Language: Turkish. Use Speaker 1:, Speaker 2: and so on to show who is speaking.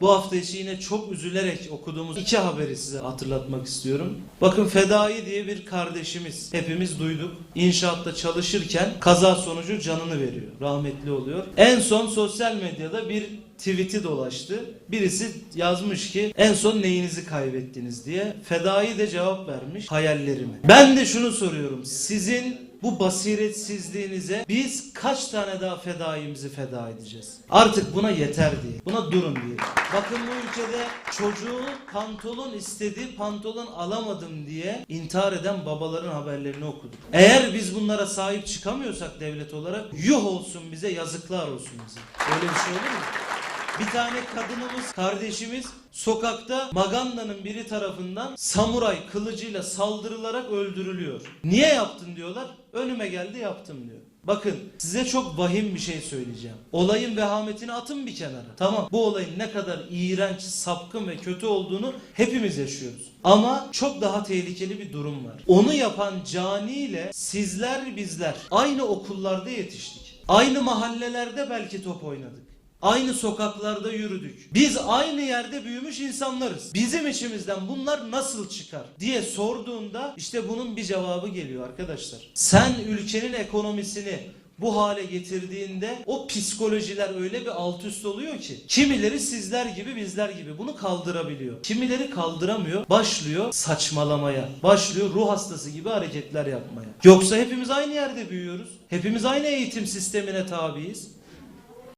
Speaker 1: Bu hafta içi yine çok üzülerek okuduğumuz iki haberi size hatırlatmak istiyorum. Bakın Fedai diye bir kardeşimiz. Hepimiz duyduk. İnşaatta çalışırken kaza sonucu canını veriyor. Rahmetli oluyor. En son sosyal medyada bir tweet'i dolaştı. Birisi yazmış ki en son neyinizi kaybettiniz diye. Fedai de cevap vermiş. Hayallerimi. Ben de şunu soruyorum. Sizin bu basiretsizliğinize biz kaç tane daha fedaimizi feda edeceğiz? Artık buna yeter diye. Buna durun diye. Bakın bu ülkede çocuğu pantolon istedi, pantolon alamadım diye intihar eden babaların haberlerini okuduk. Eğer biz bunlara sahip çıkamıyorsak devlet olarak yuh olsun bize, yazıklar olsun bize. Öyle bir şey olur mu? Bir tane kadınımız, kardeşimiz sokakta Maganda'nın biri tarafından samuray kılıcıyla saldırılarak öldürülüyor. Niye yaptın diyorlar. Önüme geldi yaptım diyor. Bakın size çok vahim bir şey söyleyeceğim. Olayın vehametini atın bir kenara. Tamam bu olayın ne kadar iğrenç, sapkın ve kötü olduğunu hepimiz yaşıyoruz. Ama çok daha tehlikeli bir durum var. Onu yapan caniyle sizler bizler aynı okullarda yetiştik. Aynı mahallelerde belki top oynadık. Aynı sokaklarda yürüdük. Biz aynı yerde büyümüş insanlarız. Bizim içimizden bunlar nasıl çıkar diye sorduğunda işte bunun bir cevabı geliyor arkadaşlar. Sen ülkenin ekonomisini bu hale getirdiğinde o psikolojiler öyle bir alt üst oluyor ki kimileri sizler gibi bizler gibi bunu kaldırabiliyor. Kimileri kaldıramıyor. Başlıyor saçmalamaya. Başlıyor ruh hastası gibi hareketler yapmaya. Yoksa hepimiz aynı yerde büyüyoruz. Hepimiz aynı eğitim sistemine tabiiz.